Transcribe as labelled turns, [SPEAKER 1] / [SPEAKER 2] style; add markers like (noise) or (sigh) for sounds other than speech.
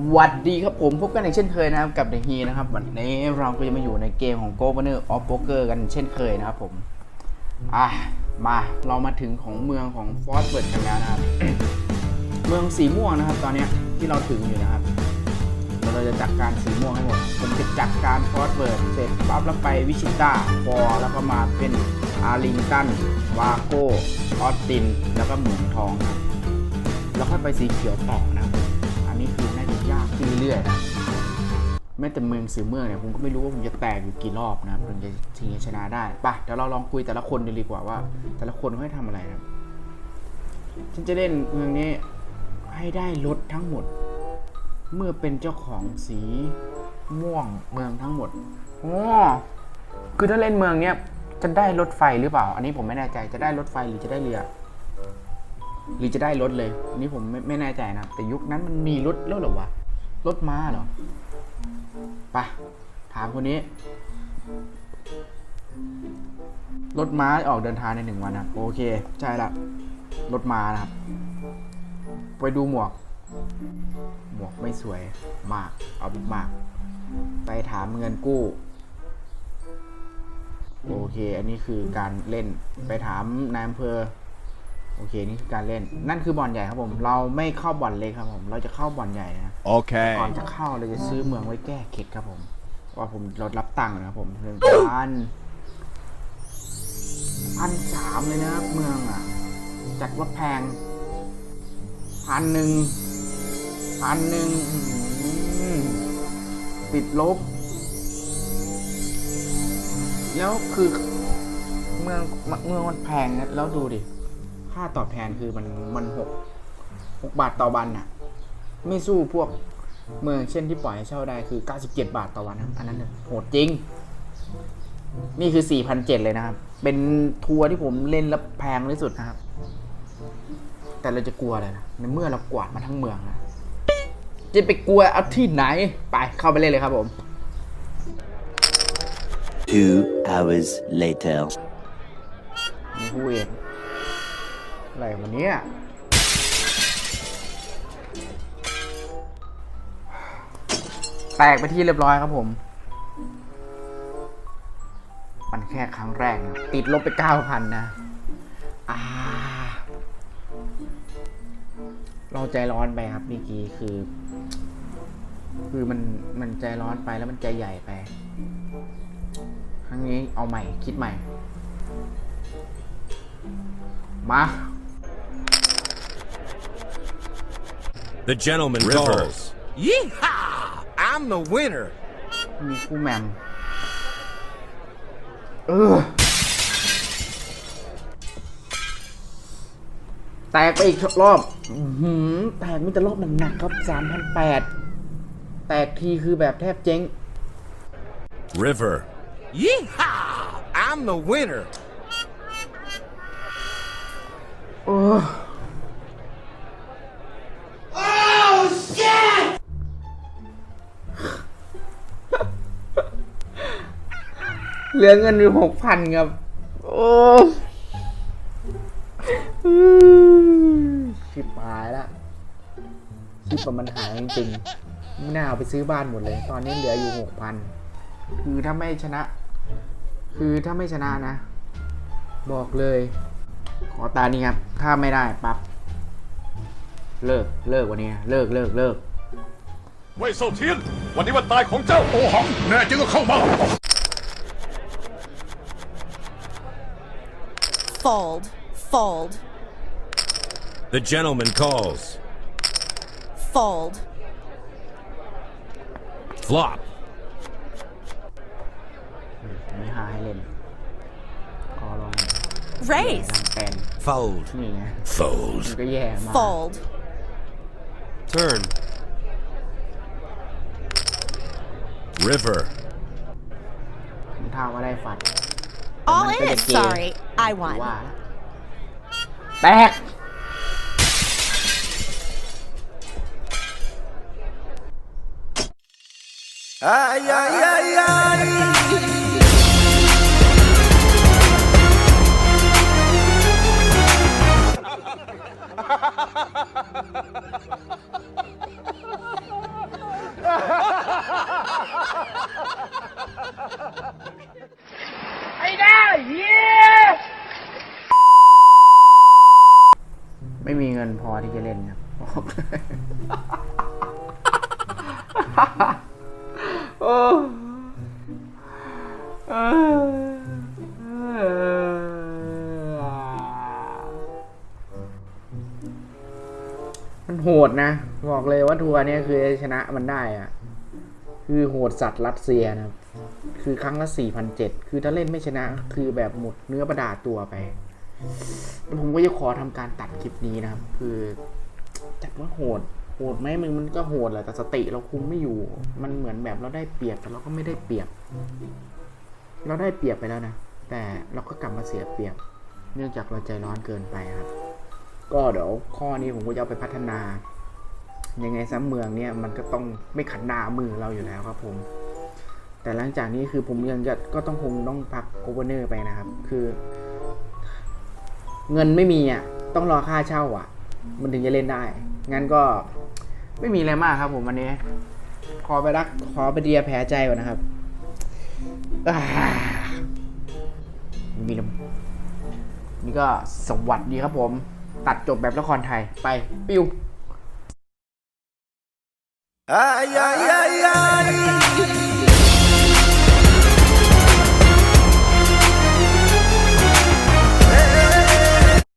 [SPEAKER 1] สวัสดีครับผมพบกันอีกเช่นเคยนะครับกับเดฮีนะครับ วันนี้เราก็จะมาอยู่ในเกมของ Governor of Poker กันเช่นเคยนะครับผมอะมาเรามาถึงของเมืองของฟอสเบิร์ดกันแล้วนะครับ เมืองสีม่วงนะครับ ตอนนี้ที่เราถึงอยู่นะครับ เราจะจัดการสีม่วงให้หมดผมจะจัดการฟอสเบิร์ดเสร็จปั๊บแล้วไปวิชิต้าฟอร์แล้วก็มาเป็นอาริงตันวาโกออสติน แล้วก็เหมืองทองครับแล้วค่อยไปสีเขียวต่อนะครับอันนี้คือน่า ยากขึ้นเรื่อยๆนะแม้แต่เมืองสื่อเมืองเนี่ยผมก็ไม่รู้ว่าผมจะแตกอยู่กี่รอบนะครับถึงจะถึงจะชนะได้ไปะเดี๋ยวเราลองคุยแต่ละคนดูดีกว่าว่า แต่ละคนเขาให้ทำอะไรนะครับฉันจะเล่นเมืองนี้ให้ได้รถทั้งหมด เมื่อเป็นเจ้าของสีม่วงเมืองทั้งหมดอ๋อคือถ้าเล่นเมืองเนี้ยจะได้รถไฟหรือเปล่า อันนี้ผมไม่แน่ใจจะได้รถไฟหรือจะได้เรือ หรือจะได้รถเลยอันนี้ผมไม่ไม่แน่ใจนะแต่ยุคนั้นมันมีรถแล้วหรอวะ รถม้าเหรอไปะถามคนนี้ รถม้าออกเดินทางในหนึ่งวันนะโอเค ใช่ละรถม้านะครับ ไปดูหมวก หมวกไม่สวยมาก เอามาก ไปถามเงินกู้ โอเค อันนี้คือการเล่นไปถามนายอำเภอ โอเคนี่คือการเล่นนั่นคือบ่อนใหญ่ครับผม เราไม่เข้าบ่อนเล็กครับผม เราจะเข้าบ่อนใหญ่นะ
[SPEAKER 2] Okay.
[SPEAKER 1] ก่อนจะเข้าเราจะซื้อเมืองไว้แก้เข็ดครับผม ว่าผมลดรับตังค์นะครับผมหนึ่งพันพันสามเลยนะครับเมืองอะจัดว่าแพงพันหนึ่งพันหนึ่งอื้อหือติดลบ แล้วคือเมืองเมืองมันแพงนะแล้วดูดิค่าตอบแทนคือมันมันหกหกบาทต่อวันน่ะ ไม่สู้พวกเมืองเช่นที่ปล่อยให้เช่าได้คือ 97 บาทต่อวันนะครับอันนั้นน่ะโหดจริง นี่คือ 4,700 เลยนะครับ เป็นทัวร์ที่ผมเล่นแล้วแพงที่สุดนะครับ แต่เราจะกลัวอะไรนะในเมื่อเรากวาดมาทั้งเมืองนะจะไปกลัวเอาที่ไหน ไปเข้าไปเล่นเลยครับผม
[SPEAKER 3] Two hours later.
[SPEAKER 1] มีผู้เอง อะไรวันนี้แตกไปที่เรียบร้อยครับผม มันแค่ครั้งแรกนะติดลบไปเก้าพันนะเราใจร้อนไปครับเมื่อกี้คือ คือมันมันใจร้อนไปแล้วมันใจใหญ่ไป ครั้งนี้เอาใหม่คิดใหม่ มา
[SPEAKER 2] The gentleman
[SPEAKER 4] River.
[SPEAKER 2] calls.
[SPEAKER 4] Yeehaw! I'm the winner.
[SPEAKER 1] มีคู่แมมเออแตกไปอีกรอบอื้อหือแตกมีแต่รอบหนักๆครับสามพันแปดแตกทีคือแบบแทบเจ๊ง
[SPEAKER 2] River.
[SPEAKER 4] Yeehaw! I'm the winner.
[SPEAKER 1] โอ้ เหลือเงินอยู่หกพันครับ โอ้ชิบหายละชิบมันหายจริงๆไม่น่าเอาไปซื้อบ้านหมดเลย ตอนนี้เหลืออยู่หกพันคือถ้าไม่ชนะ คือถ้าไม่ชนะนะ บอกเลย ขอตานี้ครับ ถ้าไม่ได้ปั๊บเลิกเลิกวันนี้ เลิกเลิกเลิก
[SPEAKER 5] เว่ยเซเทียน วันนี้วันตายของเจ้าโอหังแน่จริงก็เข้ามา
[SPEAKER 6] Fold. Fold.
[SPEAKER 2] The gentleman calls.
[SPEAKER 6] Fold.
[SPEAKER 2] Flop.
[SPEAKER 6] Raise.
[SPEAKER 2] Fold. Fold.
[SPEAKER 6] Fold.
[SPEAKER 2] Turn. River
[SPEAKER 6] All
[SPEAKER 1] Naman
[SPEAKER 6] in.
[SPEAKER 1] pinag-game.
[SPEAKER 6] Sorry. I
[SPEAKER 1] ว่า
[SPEAKER 6] won.
[SPEAKER 1] แล้วแตก
[SPEAKER 4] Ay, ay, ay, ay. (laughs)
[SPEAKER 1] ไม่มีเงินพอที่จะเล่นครับอกเลยโอ้เออมันโหดนะ บอกเลยว่าทัวร์เนี้ยคือชนะมันได้อะคือโหดสัตว์รัสเซียนะครับคือครั้งละสี่พันเจ็ดคือถ้าเล่นไม่ชนะ คือแบบหมดเนื้อประดาตัวไป ผมก็จะขอทำการตัดคลิปนี้นะครับ คือจัดว่าโหดโหดไหมมึงมันก็โหดแหละแต่สติเราคุมไม่อยู่ มันเหมือนแบบเราได้เปรียบแต่เราก็ไม่ได้เปรียบ เราได้เปรียบไปแล้วนะแต่เราก็กลับมาเสียเปรียบ เนื่องจากเราใจร้อนเกินไปครับ ก็เดี๋ยวข้อนี้ผมก็จะไปพัฒนา ยังไงซ้ำเมืองเนี่ยมันก็ต้องไม่ขัดหน้ามือเราอยู่แล้วครับผมแต่หลังจากนี้คือผมยังจะก็ต้องคงต้องพักโคเวเนอร์ไปนะครับ คือ เงินไม่มีอะต้องรอค่าเช่าอะ มันถึงจะเล่นได้ งั้นก็ไม่มีอะไรมากครับผมวันนี้ ขอไปรักขอไปเดียแผลใจก่อนนะครับมีนนี่ก็สวัสดีครับผม ตัดจบแบบละครไทยไป ปิ้ว
[SPEAKER 4] Ay, ay, ay, ay.